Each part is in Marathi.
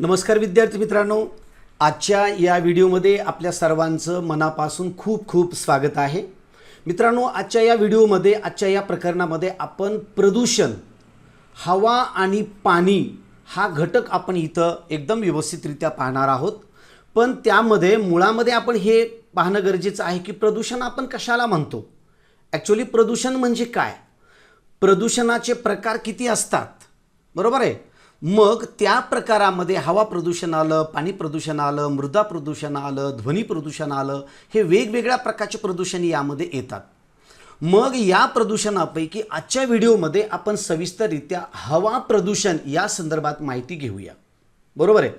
नमस्कार विद्यार्थी मित्रांनो. आजच्या या व्हिडिओमध्ये आपल्या सर्वांचं मनापासून खूप खूप स्वागत आहे. मित्रांनो आजच्या या व्हिडिओमध्ये आजच्या या प्रकरणामध्ये आपण प्रदूषण हवा आणि पाणी हा घटक आपण इथं एकदम व्यवस्थितरित्या पाहणार आहोत. पण त्यामध्ये मुळामध्ये आपण हे पाहणं गरजेचं आहे की प्रदूषण आपण कशाला म्हणतो? ॲक्च्युली प्रदूषण म्हणजे काय? प्रदूषणाचे प्रकार किती असतात? बरोबर आहे? मग त्या प्रकारामध्ये हवा प्रदूषण आलं पाणी प्रदूषण आलं मृदा प्रदूषण आलं ध्वनी प्रदूषण आलं हे वेगवेगळ्या प्रकारचे प्रदूषण यामध्ये येतात. मग या प्रदूषणापैकी आजच्या व्हिडिओमध्ये आपण सविस्तररित्या हवा प्रदूषण या संदर्भात माहिती घेऊया. बरोबर आहे?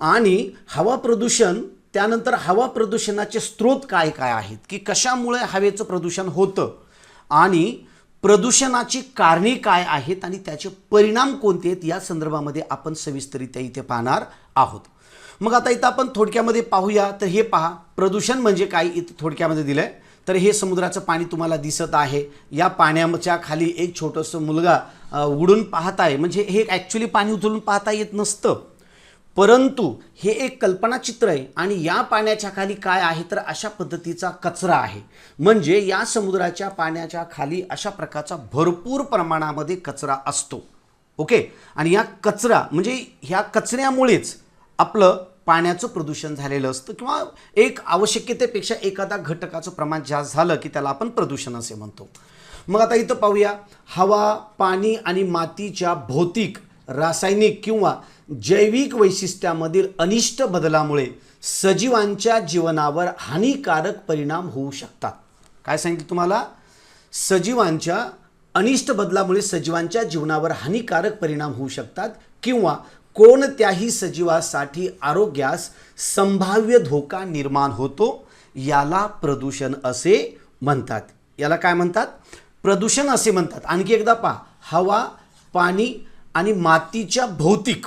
आणि हवा प्रदूषण त्यानंतर हवा प्रदूषणाचे स्रोत काय काय आहेत? की कशामुळे हवेचं प्रदूषण होतं? आणि प्रदूषणाची कारणे काय आहेत आणि त्याचे परिणाम कोणते आहेत या संदर्भामध्ये आपण सविस्तरित्या इथे पाहणार आहोत. मग आता इथं आपण थोडक्यामध्ये पाहूया. तर हे पहा प्रदूषण म्हणजे काय? इथं थोडक्यामध्ये दिलं आहे तर हे समुद्राचं पाणी तुम्हाला दिसत आहे. या पाण्याच्या खाली एक छोटंसं मुलगा उडून पाहत आहे म्हणजे हे ॲक्च्युली पाणी उचलून पाहता येत नसतं. परंतु हे एक कल्पनाचित्र आहे आणि या पाण्याच्या खाली काय आहे तर अशा पद्धतीचा कचरा आहे. म्हणजे या समुद्राच्या पाण्याच्या खाली अशा प्रकारचा भरपूर प्रमाणामध्ये कचरा असतो. ओके? आणि या कचरा म्हणजे ह्या कचऱ्यामुळेच आपलं पाण्याचं प्रदूषण झालेलं असतं किंवा एक आवश्यकतेपेक्षा एखादा घटकाचं प्रमाण जास्त झालं की त्याला आपण प्रदूषण असे म्हणतो. मग आता इथं पाहूया हवा पाणी आणि मातीच्या भौतिक रासायनिक किंवा जैविक वैशिष्ट्यामधील अनिष्ट बदलामुळे सजीवांच्या जीवनावर हानिकारक परिणाम होऊ शकतात. काय सांगितलं तुम्हाला? सजीवांच्या अनिष्ट बदलामुळे सजीवांच्या जीवनावर हानिकारक परिणाम होऊ शकतात किंवा कोणत्याही सजीवासाठी आरोग्यास संभाव्य धोका निर्माण होतो याला प्रदूषण असे म्हणतात. याला काय म्हणतात? प्रदूषण असे म्हणतात. आणखी एकदा पहा. हवा पाणी आणि मातीच्या भौतिक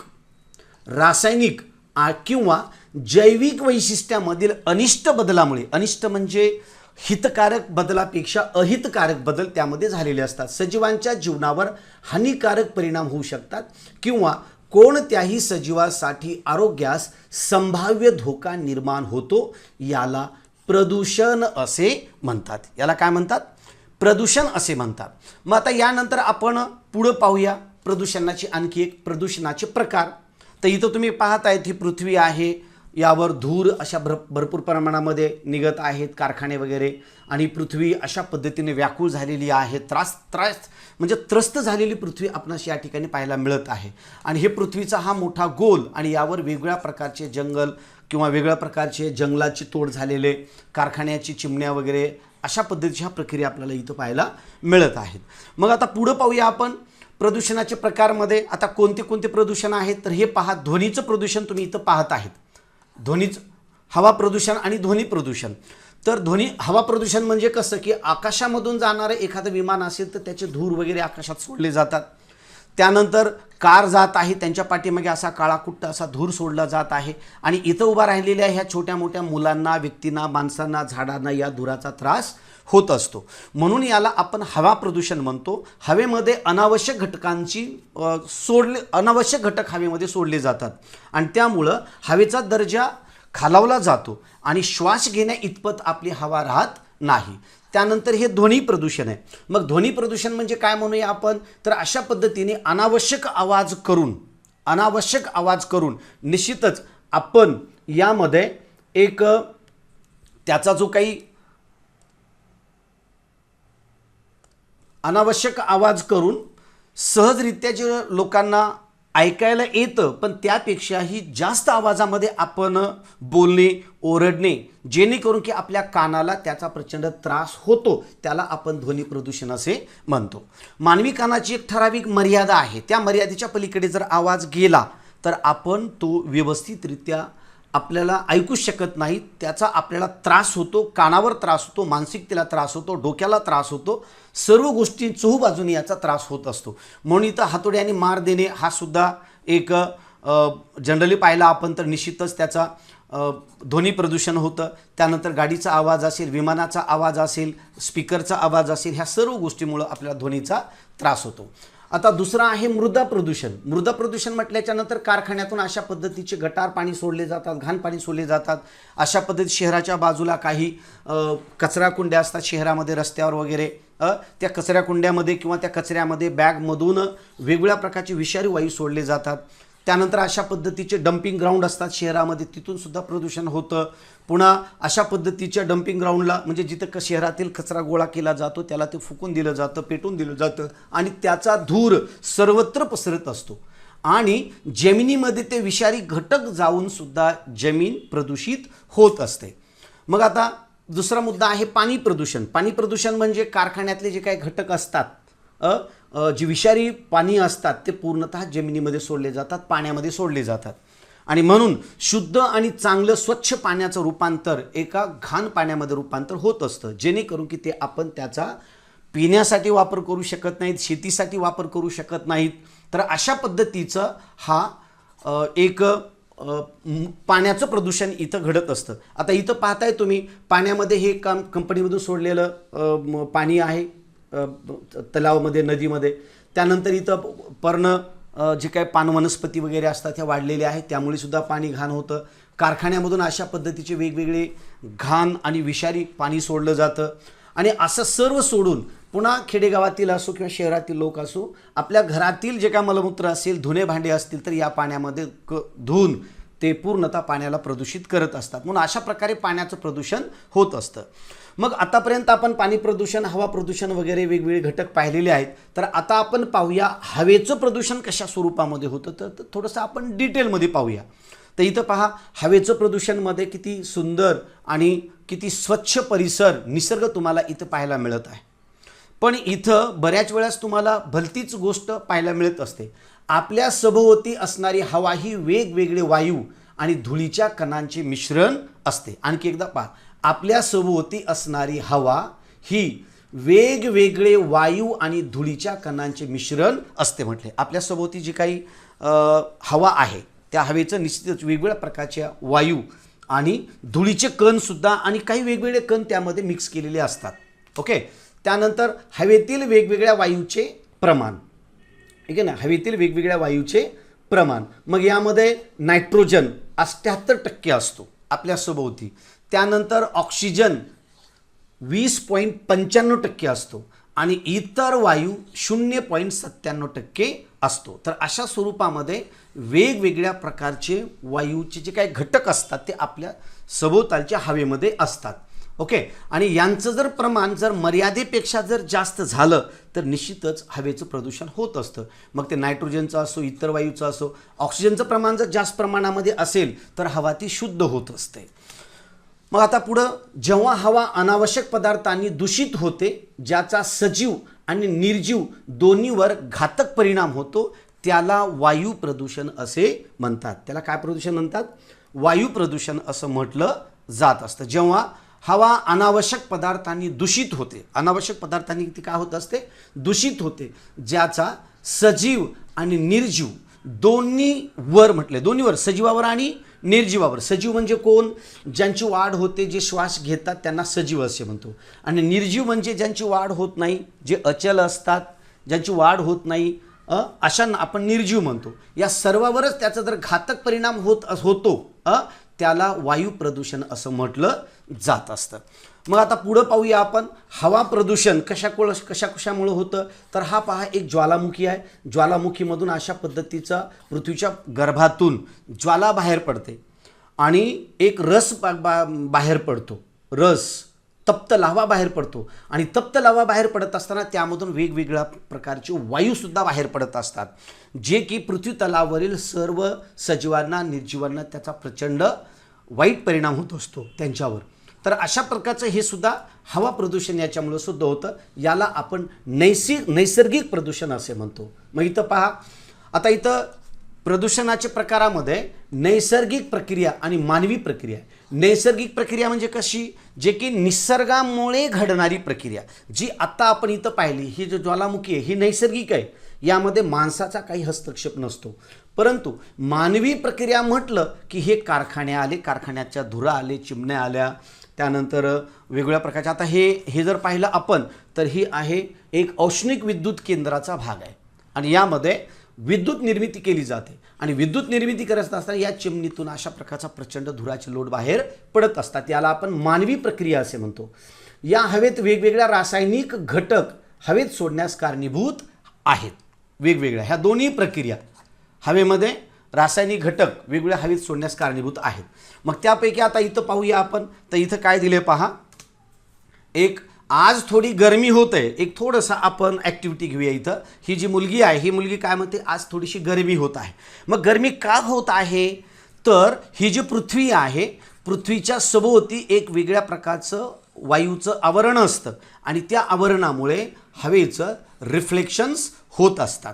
रासायनिक आ- किंवा जैविक वैशिष्ट्यामधील अनिष्ट बदलामुळे अनिष्ट म्हणजे हितकारक बदलापेक्षा अहितकारक बदल त्यामध्ये झालेले असतात. सजीवांच्या जीवनावर हानिकारक परिणाम होऊ शकतात किंवा कोणत्याही सजीवासाठी आरोग्यास संभाव्य धोका निर्माण होतो याला प्रदूषण असे म्हणतात. याला काय म्हणतात? प्रदूषण असे म्हणतात. मग आता यानंतर आपण पुढं पाहूया प्रदूषणाची आणखी एक प्रदूषणाचे प्रकार. तर इथं तुम्ही पाहत आहेत ही पृथ्वी आहे यावर धूर अशा भर भरपूर प्रमाणामध्ये निघत आहेत कारखाने वगैरे. आणि पृथ्वी अशा पद्धतीने व्याकुळ झालेली आहे त्रास त्रास म्हणजे त्रस्त झालेली पृथ्वी आपणास या ठिकाणी पाहायला मिळत आहे. आणि हे पृथ्वीचा हा मोठा गोल आणि यावर वेगवेगळ्या प्रकारचे जंगल किंवा वेगळ्या प्रकारचे जंगलाची तोड झालेले कारखान्याची चिमण्या वगैरे अशा पद्धतीच्या प्रक्रिया आपल्याला इथं पाहायला मिळत आहेत. मग आता पुढं पाहूया आपण. प्रदूषणाचे प्रकारमध्ये आता कोणते कोणते प्रदूषण आहेत? तर हे पहा ध्वनीचं प्रदूषण तुम्ही इथं पाहत आहेत. ध्वनीचं हवा प्रदूषण आणि ध्वनी प्रदूषण. तर ध्वनी हवा प्रदूषण म्हणजे कसं की आकाशामधून जाणारं एखादं विमान असेल तर त्याचे धूर वगैरे आकाशात सोडले जातात. त्यानंतर कार जात आहे त्यांच्या पाठीमागे असा काळाकुट्ट असा धूर सोडला जात आहे. आणि इथं उभा राहिलेल्या ह्या छोट्या मोठ्या मुलांना व्यक्तींना माणसांना झाडांना या धुराचा त्रास होत असतो. म्हणून याला आपण हवा प्रदूषण म्हणतो. हवेमध्ये अनावश्यक घटकांची सोडले अनावश्यक घटक हवेमध्ये सोडले जातात. आणि त्यामुळं हवेचा दर्जा खालावला जातो आणि श्वास घेण्या इतपत आपली हवा राहत नाही. त्यानंतर हे ध्वनी प्रदूषण आहे. मग ध्वनी प्रदूषण म्हणजे काय म्हणूया आपण? तर अशा पद्धतीने अनावश्यक आवाज करून अनावश्यक आवाज करून निश्चितच आपण यामध्ये एक त्याचा जो काही अनावश्यक आवाज करून सहजरित्या जे लोकांना ऐकायला येतं पण त्यापेक्षाही जास्त आवाजामध्ये आपण बोलणे ओरडणे जेणेकरून की आपल्या कानाला त्याचा प्रचंड त्रास होतो त्याला आपण ध्वनी प्रदूषण असे म्हणतो. मानवी कानाची एक ठराविक मर्यादा आहे. त्या मर्यादेच्या पलीकडे जर आवाज गेला तर आपण तो व्यवस्थितरित्या आपल्याला ऐकूच शकत नाही त्याचा आपल्याला त्रास होतो कानावर त्रास होतो मानसिकतेला त्रास होतो डोक्याला त्रास होतो सर्व गोष्टी चहूबाजूने याचा त्रास होत असतो. म्हणून इथं हातोड्याने मार देणे हा सुद्धा एक जनरली पाहिला आपण तर निश्चितच त्याचा ध्वनी प्रदूषण होतं. त्यानंतर गाडीचा आवाज असेल विमानाचा आवाज असेल स्पीकरचा आवाज असेल ह्या सर्व गोष्टीमुळं आपल्याला ध्वनीचा त्रास होतो. आता दुसरा आहे मृदा प्रदूषण. मृदा प्रदूषण म्हटल्याच्या नंतर कारखान्यातून अशा पद्धतीचे गटार पाणी सोडले जातात घाण पाणी सोडले जातात. अशा पद्धती शहराच्या बाजूला काही कचरा कुंड्या असतात शहरामध्ये रस्त्यावर वगैरे त्या कचऱ्या कुंड्यामध्ये किंवा त्या कचऱ्यामध्ये बॅगमधून वेगवेगळ्या प्रकारचे विषारी वायू सोडले जातात. त्यानंतर अशा पद्धतीचे डम्पिंग ग्राउंड असतात शहरामध्ये. तिथून सुद्धा प्रदूषण होतं. पुन्हा अशा पद्धतीच्या डम्पिंग ग्राउंडला म्हणजे जिथं क शहरातील कचरा गोळा केला जातो त्याला ते फुकून दिलं जातं पेटून दिलं जातं आणि त्याचा धूर सर्वत्र पसरत असतो. आणि जमिनीमध्ये ते विषारी घटक जाऊन सुद्धा जमीन प्रदूषित होत असते. मग आता दुसरा मुद्दा आहे पाणी प्रदूषण. पाणी प्रदूषण म्हणजे कारखान्यातले जे काही घटक असतात जी विषारी पाणी असतात ते पूर्णतः जमिनीमध्ये सोडले जातात पाण्यामध्ये सोडले जातात. आणि म्हणून शुद्ध आणि चांगलं स्वच्छ पाण्याचं रूपांतर एका घाण पाण्यामध्ये रूपांतर होत असतं. जेणेकरून की ते आपण त्याचा पिण्यासाठी वापर करू शकत नाहीत शेतीसाठी वापर करू शकत नाहीत. तर अशा पद्धतीचं हा एक पाण्याचं प्रदूषण इथं घडत असतं. आता इथं पाहताय तुम्ही पाण्यामध्ये हे काम कंपनीमधून सोडलेलं पाणी आहे. तलावामध्ये नदीमध्ये. त्यानंतर इथं पर्ण जे काही पान वनस्पती वगैरे असतात ह्या वाढलेल्या आहेत. त्यामुळे सुद्धा पाणी घाण होतं. कारखान्यामधून अशा पद्धतीचे वेगवेगळे घाण आणि विषारी पाणी सोडलं जातं. आणि असं सर्व सोडून पुन्हा खेडेगावातील असो किंवा शहरातील लोक असो आपल्या घरातील जे काय मलमूत्र असेल धुणे भांडे असतील तर या पाण्यामध्ये क धुवून ते पूर्णतः पाण्याला प्रदूषित करत असतात. म्हणून अशा प्रकारे पाण्याचं प्रदूषण होत असतं. मग आतापर्यंत आपण पाणी प्रदूषण हवा प्रदूषण वगैरे वेगवेगळे घटक पाहिलेले आहेत. तर आता आपण पाहूया हवेचं प्रदूषण कशा स्वरूपामध्ये होतं. तर थोडंसं आपण डिटेलमध्ये पाहूया. तर इथं पहा हवेचं प्रदूषणमध्ये किती सुंदर आणि किती स्वच्छ परिसर निसर्ग तुम्हाला इथं पाहायला मिळत आहे. पण इथं बऱ्याच वेळेस तुम्हाला भलतीच गोष्ट पाहायला मिळत असते. आपल्या सभोवती असणारी हवा ही वेगवेगळे वायू आणि धुळीच्या कणांचे मिश्रण असते. आणखी एकदा पहा आपल्या सभोवती असणारी हवा ही वेगवेगळे वायू आणि धुळीच्या कणांचे मिश्रण असते म्हटले. आपल्या सभोवती जी काही हवा आहे त्या हवेचं निश्चितच वेगवेगळ्या प्रकारच्या वायू आणि धुळीचे कणसुद्धा आणि काही वेगवेगळे कण त्यामध्ये मिक्स केलेले असतात. ओके? त्यानंतर हवेतील वेगवेगळ्या वायूचे प्रमाण. ठीक आहे ना? हवेतील वेगवेगळ्या वायूचे प्रमाण. मग यामध्ये नायट्रोजन अठ्ठ्याहत्तर टक्के असतो. आपल्या सभोवती त्यानंतर ऑक्सिजन वीस पॉईंट पंच्याण्णव टक्के असतो आणि इतर वायू शून्य पॉईंट सत्त्याण्णव टक्के असतो. तर अशा स्वरूपामध्ये वेगवेगळ्या प्रकारचे वायूचे जे काही घटक असतात ते आपल्या सभोवतालच्या हवेमध्ये असतात. ओके? आणि यांचं जर प्रमाण जर मर्यादेपेक्षा जर जास्त झालं तर निश्चितच हवेचं प्रदूषण होत असतं. मग ते नायट्रोजनचं असो इतर वायूचं असो ऑक्सिजनचं प्रमाण जर जास्त प्रमाणामध्ये असेल तर हवा ती शुद्ध होत असते. मग आता पुढं जेव्हा हवा अनावश्यक पदार्थांनी दूषित होते ज्याचा सजीव आणि निर्जीव दोन्हीवर घातक परिणाम होतो त्याला वायू प्रदूषण असे म्हणतात. त्याला काय प्रदूषण म्हणतात? वायू प्रदूषण असं म्हटलं जात असतं. जेव्हा हवा अनावश्यक पदार्थांनी दूषित होते अनावश्यक पदार्थांनी ती काय होत असते? दूषित होते ज्याचा सजीव आणि निर्जीव दोन्ही वर म्हटले दोन्हीवर सजीवावर आणि निर्जीवावर. सजीव म्हणजे कोण? ज्यांची वाढ होते जे श्वास घेतात त्यांना सजीव असे म्हणतो. आणि निर्जीव म्हणजे ज्यांची वाढ होत नाही जे अचल असतात ज्यांची वाढ होत नाही अ, अशांना आपण निर्जीव म्हणतो. या सर्वावरच त्याचा जर घातक परिणाम होत होतो अ, त्याला वायू प्रदूषण असं म्हटलं जात असतं. मग आता पुढं पाहूया आपण. हवा प्रदूषण कशा कशा कशामुळं होतं? तर हा पहा एक ज्वालामुखी आहे. ज्वालामुखीमधून अशा पद्धतीचा पृथ्वीच्या गर्भातून ज्वाला बाहेर पडते आणि एक रस बा बा बाहेर पडतो. रस तप्त लावा बाहेर पडतो. आणि तप्त लावा बाहेर पडत असताना त्यामधून वेगवेगळ्या प्रकारचे वायूसुद्धा बाहेर पडत असतात. जे की पृथ्वी तलावरील सर्व सजीवांना निर्जीवांना त्याचा प्रचंड वाईट परिणाम होत असतो त्यांच्यावर. तर अशा प्रकारचं हे सुद्धा हवा प्रदूषण याच्यामुळं सुद्धा होतं. याला आपण नैसिक नैसर्गिक प्रदूषण असे म्हणतो. मग इथं पहा आता इथं प्रदूषणाच्या प्रकारामध्ये नैसर्गिक प्रक्रिया आणि मानवी प्रक्रिया. आहे. नैसर्गिक प्रक्रिया म्हणजे कशी? जे की निसर्गामुळे घडणारी प्रक्रिया. जी आत्ता आपण इथं पाहिली ही जो ज्वालामुखी आहे ही नैसर्गिक आहे. यामध्ये माणसाचा काही हस्तक्षेप नसतो. परंतु मानवी प्रक्रिया म्हटलं की हे कारखाने आले कारखान्याच्या धुरा आले चिमण्या आल्या त्यानंतर वेगवेगळ्या प्रकारच्या. आता हे हे जर पाहिलं आपण तर ही आहे एक औष्णिक विद्युत केंद्राचा भाग आहे. आणि यामध्ये विद्युत निर्मिती केली जाते. आणि विद्युत निर्मिती करत असताना या चिमणीतून अशा प्रकारचा प्रचंड धुराचे लोट बाहेर पडत असतात. याला आपण मानवी प्रक्रिया असे म्हणतो. या हवेत वेगवेगळ्या रासायनिक घटक हवेत सोडण्यास कारणीभूत आहेत. वेगवेगळ्या. ह्या दोन्ही प्रक्रिया हवेमध्ये रासायनिक घटक वेगवेगळ्या हवेत सोडण्यास कारणीभूत आहेत. मग त्यापैकी आता इथं पाहूया आपण. तर इथं काय दिले पहा. एक आज थोडी गरमी होत आहे एक थोडंसं आपण ॲक्टिव्हिटी घेऊया इथं. ही जी मुलगी आहे ही मुलगी काय म्हणते? आज थोडीशी गरमी होत आहे. मग गरमी का होत आहे? तर ही जी पृथ्वी आहे पृथ्वीच्या सभोवती एक वेगळ्या प्रकारचं वायूचं आवरण असतं. आणि त्या आवरणामुळे हवेचं रिफ्लेक्शन्स होत असतात.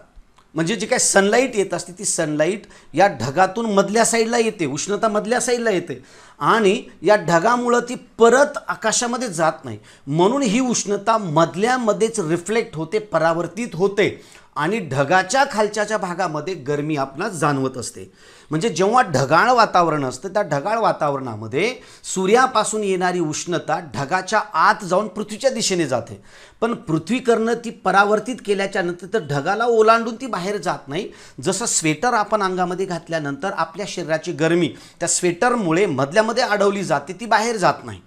म्हणजे जी काय सनलाईट येत असते ती सनलाईट या ढगातून मधल्या साईडला येते उष्णता मधल्या साईडला येते. आणि या ढगामुळं ती परत आकाशामध्ये जात नाही. म्हणून ही उष्णता मधल्यामध्येच रिफ्लेक्ट होते परावर्तित होते. आणि ढगाच्या खालच्याच्या भागामध्ये गरमी आपणास जाणवत असते. म्हणजे जेव्हा ढगाळ वातावरण असतं त्या ढगाळ वातावरणामध्ये सूर्यापासून येणारी उष्णता ढगाच्या आत जाऊन पृथ्वीच्या दिशेने जाते. पण पृथ्वीकरणं ती परावर्तित केल्याच्यानंतर तर ढगाला ओलांडून ती बाहेर जात नाही. जसं स्वेटर आपण अंगामध्ये घातल्यानंतर आपल्या शरीराची गरमी त्या स्वेटरमुळे मधल्यामध्ये अडवली जाते ती बाहेर जात नाही.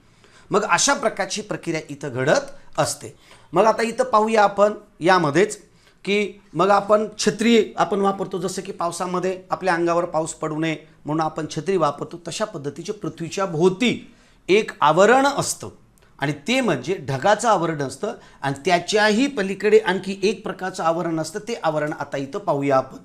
मग अशा प्रकारची प्रक्रिया इथं घडत असते. मग आता इथं पाहूया आपण यामध्येच की मग आपण छत्री आपण वापरतो जसं की पावसामध्ये आपल्या अंगावर पाऊस पडू नये म्हणून आपण छत्री वापरतो तशा पद्धतीचे पृथ्वीच्या भोवती एक आवरण असतं. आणि ते म्हणजे ढगाचं आवरण असतं आणि त्याच्याही पलीकडे आणखी एक प्रकारचं आवरण असतं ते आवरण आता इथं पाहूया आपण.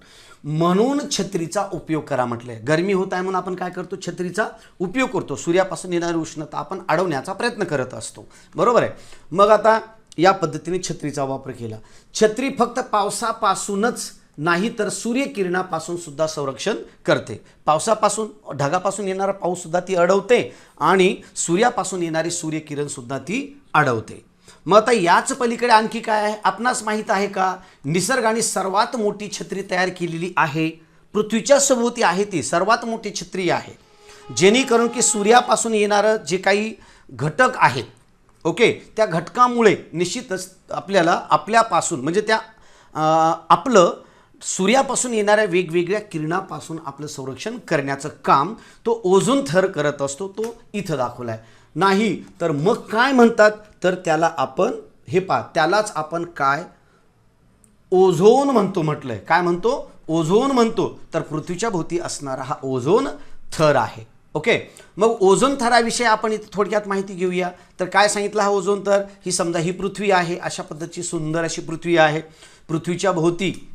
म्हणून छत्रीचा उपयोग करा म्हटलंय. गरमी होत आहे म्हणून आपण काय करतो? छत्रीचा उपयोग करतो. सूर्यापासून येणारी उष्णता आपण अडवण्याचा प्रयत्न करत असतो. बरोबर आहे? मग आता या पद्धतीने छत्रीचा वापर केला. छत्री फक्त पावसापासूनच नाही तर सूर्यकिरणापासून सुद्धा संरक्षण करते. पावसापासून ढगापासून येणारा पाऊससुद्धा ती अडवते आणि सूर्यापासून येणारी सूर्यकिरणसुद्धा ती अडवते. मग आता याच पलीकडे आणखी काय आहे? आपणास माहीत आहे का? निसर्गाने सर्वात मोठी छत्री तयार केलेली आहे. पृथ्वीच्या सभोवती आहे ती. सर्वात मोठी छत्री आहे. जेणेकरून की सूर्यापासून येणारं जे काही घटक आहेत ओके त्या घटकामुळे निश्चितच आपल्याला आपल्यापासून म्हणजे त्या आपलं सूर्यापासून येणाऱ्या वेगवेगळ्या किरणापासून आपलं संरक्षण करण्याचं काम तो ओझोन थर करत असतो तो इथं दाखवला आहे नाही तर मग काय म्हणतात? तर त्याला आपण हे पा त्यालाच आपण काय? ओझोन म्हणतो म्हटलं आहे काय म्हणतो? ओझोन म्हणतो. तर पृथ्वीच्या भोवती असणारा हा ओझोन थर आहे. ओके. मग ओझोन थराविषयी आपण इथं थोडक्यात माहिती घेऊया. तर काय सांगितलं हा ओझोन थर? ही समजा ही पृथ्वी आहे. अशा पद्धतीची सुंदर अशी पृथ्वी आहे. पृथ्वीच्या भोवती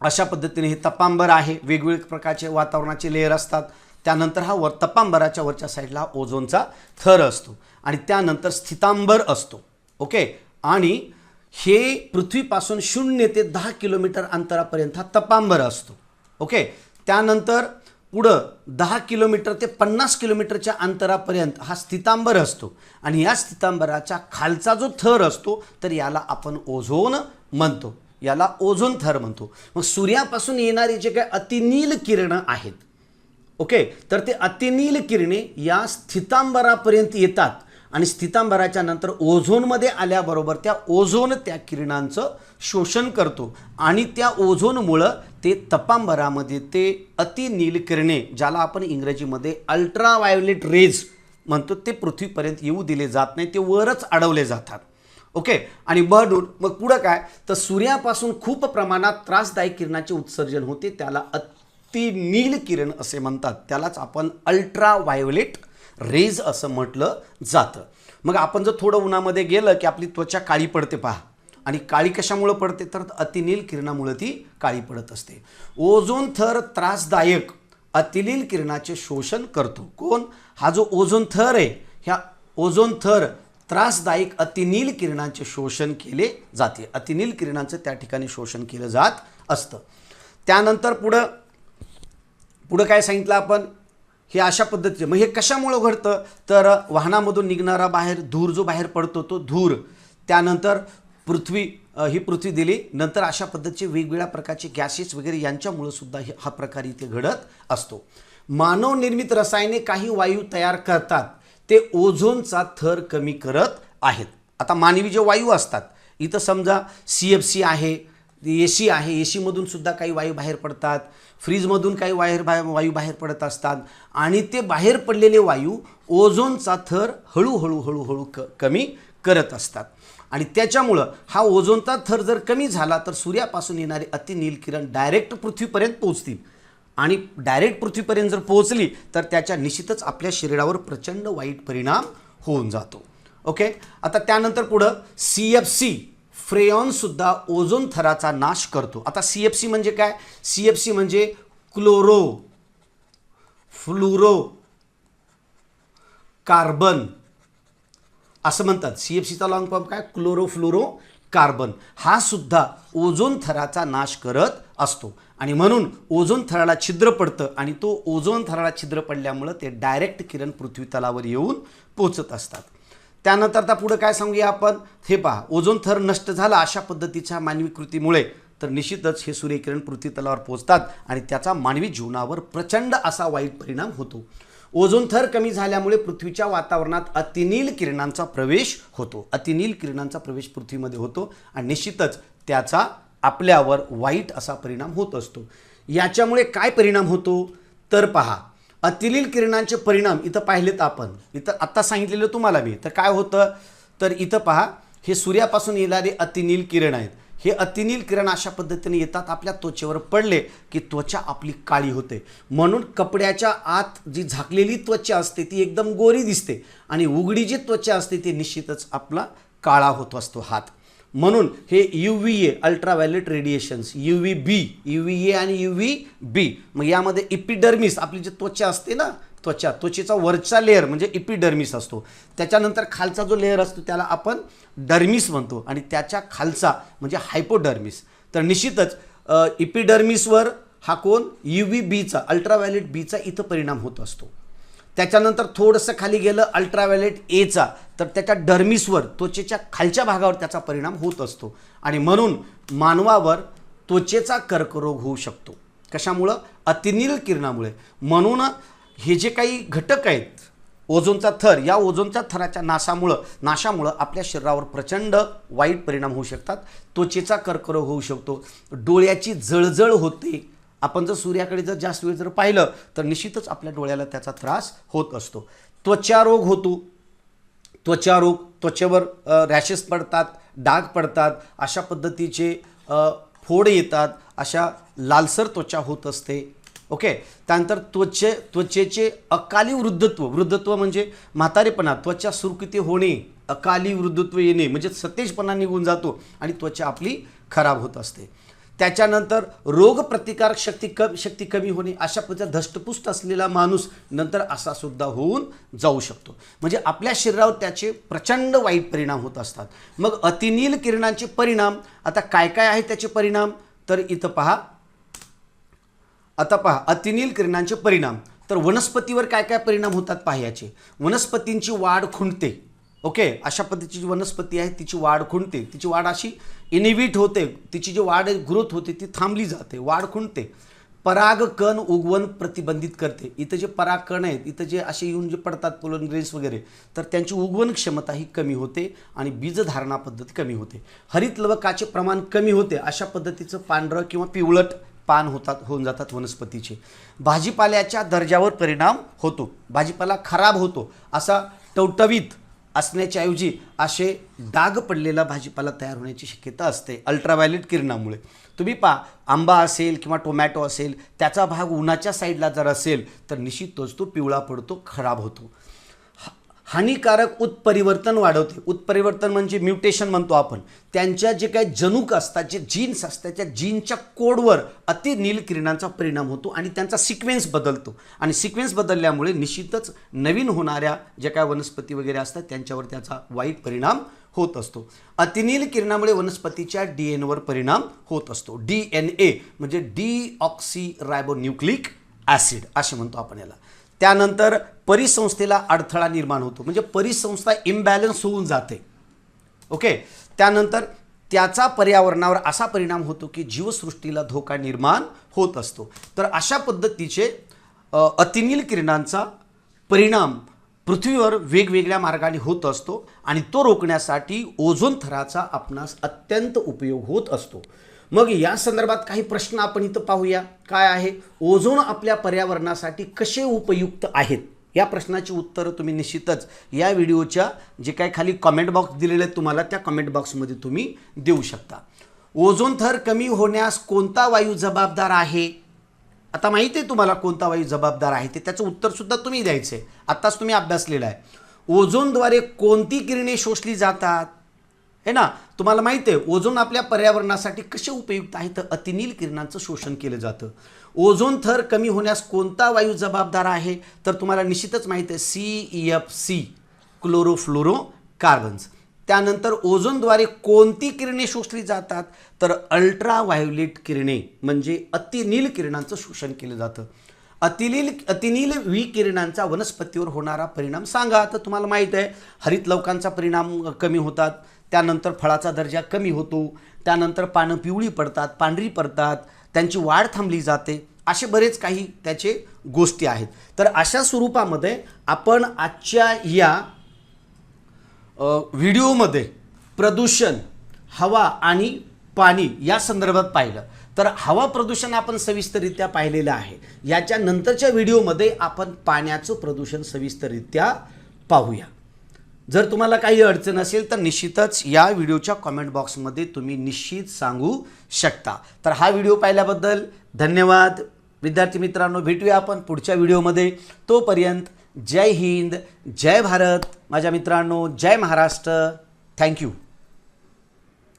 अशा पद्धतीने हे तपांबर आहे. वेगवेगळ्या प्रकारचे वातावरणाचे लेअर असतात. त्यानंतर हा वर तपांबराच्या वरच्या साईडला ओझोनचा थर असतो. आणि त्यानंतर स्थितांबर असतो. ओके. आणि हे पृथ्वीपासून शून्य ते दहा किलोमीटर अंतरापर्यंत हा तपांबर असतो. ओके. त्यानंतर पुढं दहा किलोमीटर ते पन्नास किलोमीटरच्या अंतरापर्यंत हा स्थितांबर असतो. आणि या स्थितांबराच्या खालचा जो थर असतो तर याला आपण ओझोन म्हणतो. याला ओझोन थर म्हणतो. मग सूर्यापासून येणारी जे काही अतिनील किरणं आहेत ओके? तर ते अतिनील किरणे या स्थितांबरापर्यंत येतात. आणि स्थितांबराच्या नंतर ओझोनमध्ये आल्याबरोबर त्या ओझोन त्या किरणांचं शोषण करतो. आणि त्या ओझोनमुळं ते तपांबरामध्ये ते अतिनील किरणे ज्याला आपण इंग्रजीमध्ये अल्ट्रावायोलेट रेज म्हणतो ते पृथ्वीपर्यंत येऊ दिले जात नाही ते वरच अडवले जातात. ओके? आणि म्हणून मग पुढं काय? तर सूर्यापासून खूप प्रमाणात त्रासदायक किरणाचे उत्सर्जन होते त्याला अति नील किरण असे म्हणतात. त्यालाच आपण अल्ट्रावायोलेट रेज असं म्हटलं जातं. मग आपण जर थोडं उन्हामध्ये गेलं की आपली त्वचा काळी पडते पहा. आणि काळी कशामुळं पडते? तर अतिनील किरणामुळं ती काळी पडत असते. ओझोन थर त्रासदायक अतिनील किरणाचे शोषण करतो. कोण? हा जो ओझोन थर आहे ह्या ओझोन थर त्रासदायक अतिनील किरणांचे शोषण केले जाते. अतिनील किरणांचं त्या ठिकाणी शोषण केलं जात असतं. त्यानंतर पुढं पुढं काय सांगितलं आपण? हे अशा पद्धतीचे. मग हे कशामुळं घडतं? तर वाहनामधून निघणारा बाहेर धूर जो बाहेर पडतो तो धूर. त्यानंतर पृथ्वी ही पृथ्वी दिली. नंतर अशा पद्धतीचे वेगवेगळ्या प्रकारचे गॅसेस वगैरे यांच्यामुळं सुद्धा हे- हा प्रकार इथे घडत असतो. मानवनिर्मित रसायने काही वायू तयार करतात. ते ओझोनचा थर कमी करत आहेत. आता मानवी जे वायू असतात इथं समजा सी एफ सी आहे ए सी आहे. ए सीमधून सुद्धा काही वायू बाहेर पडतात. फ्रीजमधून काही वायर बाहेर वायू बाहेर पडत असतात. आणि ते बाहेर पडलेले वायू ओझोनचा थर हळूहळू हळूहळू क कमी करत असतात. आणि त्याच्यामुळं हा ओझोनचा थर जर कमी झाला तर सूर्यापासून येणारे अतिनील किरण डायरेक्ट पृथ्वीपर्यंत पोहोचतील. आणि डायरेक्ट पृथ्वीपर्यंत जर पोहोचली तर त्याच्या निश्चितच आपल्या शरीरावर प्रचंड वाईट परिणाम होऊन जातो. ओके आता त्यानंतर पुढं सी एफ सी फ्रेयॉनसुद्धा ओझोन थराचा नाश करतो. आता सी एफ सी म्हणजे काय? सी एफ सी म्हणजे क्लोरो फ्लुरो कार्बन. असं म्हणतात. सी एफ सीचा लॉंग फॉर्म काय? Chlorofluorocarbon. हा सुद्धा ओझोन थराचा नाश करत असतो. आणि म्हणून ओझोन थराला छिद्र पडतं आणि तो ओझोन थराला छिद्र पडल्यामुळं ते डायरेक्ट किरण पृथ्वी तलावर येऊन पोचत असतात. त्यानंतर आता पुढं काय सांगूया आपण? हे पहा ओझोन थर नष्ट झाला अशा पद्धतीच्या मानवी कृतीमुळे. तर निश्चितच हे सूर्यकिरण पृथ्वी तलावर पोचतात आणि त्याचा मानवी जीवनावर प्रचंड असा वाईट परिणाम होतो. ओझोन थर कमी झाल्यामुळे पृथ्वीच्या वातावरणात अतिनील किरणांचा प्रवेश होतो. अतिनील किरणांचा प्रवेश पृथ्वीमध्ये होतो आणि निश्चितच त्याचा आपल्यावर वाईट असा परिणाम होत असतो. याच्यामुळे काय परिणाम होतो? तर पहा अतिनील किरणांचे परिणाम इथं पाहिलेत आपण. इथं आत्ता सांगितलेलं तुम्हाला मी. तर काय होतं? तर इथं पहा हे सूर्यापासून येणारे अतिनील किरण आहेत. हे अतिनील किरण अशा पद्धतीने येतात आपल्या त्वचेवर पडले की त्वचा आपली काळी होते. म्हणून कपड्याच्या आत जी झाकलेली त्वचा असते ती एकदम गोरी दिसते आणि उघडी जी त्वचा असते ती निश्चितच आपला काळा होत असतो हात. म्हणून हे U V A ultraviolet radiations U V B U V A आणि यू व्ही बी मग यामध्ये इपिडर्मिस आपली जी त्वचा असते ना त्वचा त्वचेचा वरचा लेअर म्हणजे इपिडर्मिस असतो. त्याच्यानंतर खालचा जो लेअर असतो त्याला आपण डर्मिस म्हणतो. आणि त्याच्या खालचा म्हणजे हायपोडर्मिस तर निश्चितच इपिडर्मिसवर हा कोण? यू व्ही बीचा अल्ट्राव्हायलेट बीचा इथं परिणाम होत असतो. त्याच्यानंतर थोडंसं खाली गेलं अल्ट्राव्हायलेट एचा तर त्याच्या डर्मिसवर त्वचेच्या खालच्या भागावर त्याचा परिणाम होत असतो. आणि म्हणून मानवावर त्वचेचा कर्करोग होऊ शकतो. कशामुळं? अतिनील किरणामुळे. म्हणून हे जे काही घटक आहेत ओझोनचा थर या ओझोनच्या थराच्या नाशामुळं नाशामुळं आपल्या शरीरावर प्रचंड वाईट परिणाम होऊ शकतात. त्वचेचा कर्करोग होऊ शकतो. डोळ्याची जळजळ होते. आपण जर सूर्याकडे जर जास्त वेळ जर पाहिलं तर निश्चितच आपल्या डोळ्याला त्याचा त्रास होत असतो. त्वचारोग होतो. त्वचारोग त्वचेवर रॅशेस पडतात डाग पडतात अशा पद्धतीचे फोड येतात अशा लालसर त्वचा होत असते. ओके? त्यानंतर त्वचे त्वचेचे अकाली वृद्धत्व वृद्धत्व म्हणजे म्हातारेपणा त्वचा सुरकुती होणे अकाली वृद्धत्व येणे म्हणजे सतेजपणा निघून जातो आणि त्वचा आपली खराब होत असते. त्याच्यानंतर रोगप्रतिकारक शक्ती कम शक्ती कमी होणे अशा पद्धतीचा धष्टपुष्ट असलेला माणूस नंतर असा सुद्धा होऊन जाऊ शकतो. म्हणजे आपल्या शरीरावर त्याचे प्रचंड वाईट परिणाम होत असतात. मग अतिनील किरणांचे परिणाम आता काय काय आहे त्याचे परिणाम? तर इथं पहा. आता पहा अतिनील किरणांचे परिणाम. तर वनस्पतीवर काय काय परिणाम होतात पाह्याचे? वनस्पतींची वाढ खुंटते. ओके अशा पद्धतीची जी वनस्पती आहे तिची वाढ खुंटते. तिची वाढ अशी इनिव्हिट होते. तिची जी वाढ ग्रोथ होते ती थांबली जाते वाढ खुंटते. परागकण उगवण प्रतिबंधित करते. इथं जे परागकण आहेत इथं जे असे येऊन जे पडतात पोलन ग्रेन्स वगैरे तर त्यांची उगवण क्षमता ही कमी होते आणि बीजधारणा पद्धती कमी होते. हरित लवकाचे प्रमाण कमी होते अशा पद्धतीचं पांढरं किंवा पिवळट पान होतात होऊन जातात वनस्पतीचे. भाजीपाल्याच्या दर्जावर परिणाम होतो. भाजीपाला खराब होतो असा टवटवीत असण्याच्या ऐवजी असे डाग पडलेला भाजीपाला तयार होण्याची शक्यता असते. अल्ट्राव्हायलेट किरणामुळे. तुम्ही पहा आंबा असेल किंवा टोमॅटो असेल त्याचा भाग उन्हाच्या साईडला जर असेल तर निश्चितच तो पिवळा पडतो खराब होतो. हानिकारक उत्परिवर्तन वाढवते. उत्परिवर्तन म्हणजे म्युटेशन म्हणतो आपण. त्यांच्या जे काही जनुक असतात जे जीन्स असतात त्या जीनच्या कोडवर अति नील किरणांचा परिणाम होतो आणि त्यांचा सिक्वेन्स बदलतो. आणि सिक्वेन्स बदलल्यामुळे निश्चितच नवीन होणाऱ्या ज्या काय वनस्पती वगैरे असतात त्यांच्यावर त्याचा वाईट परिणाम होत असतो. अतिनील किरणामुळे वनस्पतीच्या डी एनवर परिणाम होत असतो. डी एन ए म्हणजे डी ऑक्सी रायबोन्यूक्लिक ॲसिड असे म्हणतो आपण याला. त्यानंतर परिसंस्थेला अडथळा निर्माण होतो. म्हणजे परिसंस्था इम्बॅलन्स होऊन जाते. ओके त्यानंतर त्याचा पर्यावरणावर असा परिणाम होतो की जीवसृष्टीला धोका निर्माण होत असतो. तर अशा पद्धतीचे अतिनील किरणांचा परिणाम पृथ्वीवर वेगवेगळ्या मार्गाने होत असतो आणि तो रोखण्यासाठी ओझोन थराचा आपणास अत्यंत उपयोग होत असतो. मग या संदर्भात काही प्रश्न आपण इथं पाहूया. काय आहे? ओझोन आपल्या पर्यावरणासाठी कसे उपयुक्त आहेत? या प्रश्नाची उत्तरं तुम्ही निश्चितच या व्हिडिओच्या जे काही खाली कमेंट बॉक्स दिलेले आहेत तुम्हाला त्या कमेंट बॉक्समध्ये तुम्ही देऊ शकता. ओझोन थर कमी होण्यास कोणता वायू जबाबदार आहे? आता माहिती आहे तुम्हाला कोणता वायू जबाबदार आहे? ते त्याचं उत्तरसुद्धा तुम्ही द्यायचं आहे आत्ताच तुम्ही अभ्यासलेला आहे. ओझोनद्वारे कोणती किरणे शोषली जातात? हे ना? तुम्हाला माहिती आहे ओझोन आपल्या पर्यावरणासाठी कसे उपयुक्त आहे? तर अतिनील किरणांचं शोषण केलं जातं. ओझोन थर कमी होण्यास कोणता वायू जबाबदार आहे? तर तुम्हाला निश्चितच माहीत आहे C F C chlorofluorocarbons त्यानंतर ओझोनद्वारे कोणती किरणे शोषली जातात? तर अल्ट्राव्हायोलेट किरणे म्हणजे अतिनील किरणांचं शोषण केलं जातं. अतिनील अतिनील विकिरणांचा वनस्पतीवर होणारा परिणाम सांगा. तर तुम्हाला माहीत आहे हरित लवकांचा परिणाम कमी होतात. त्यानंतर फळाचा दर्जा कमी होतो त्यानंतर पानं पिवळी पडतात पांढरी पडतात त्यांची वाढ थांबली जाते असे बरेच काही त्याचे गोष्टी आहेत. तर अशा स्वरूपामध्ये आपण आजच्या या व्हिडिओमध्ये प्रदूषण हवा आणि पाणी या संदर्भात पाहिलं. तर हवा प्रदूषण आपण सविस्तररित्या पाहिलेलं आहे. याच्या नंतरच्या व्हिडिओमध्ये आपण पाण्याचं प्रदूषण सविस्तररित्या पाहूया. जर तुम्हाला काही अडचण असेल तर निश्चितच या व्हिडिओच्या कॉमेंट बॉक्समध्ये तुम्ही निश्चित सांगू शकता. तर हा व्हिडिओ पाहिल्याबद्दल धन्यवाद. विद्यार्थी मित्रांनो भेटूया आपण पुढच्या व्हिडिओमध्ये. तोपर्यंत जय हिंद जय भारत. माझ्या मित्रांनो जय महाराष्ट्र. थँक्यू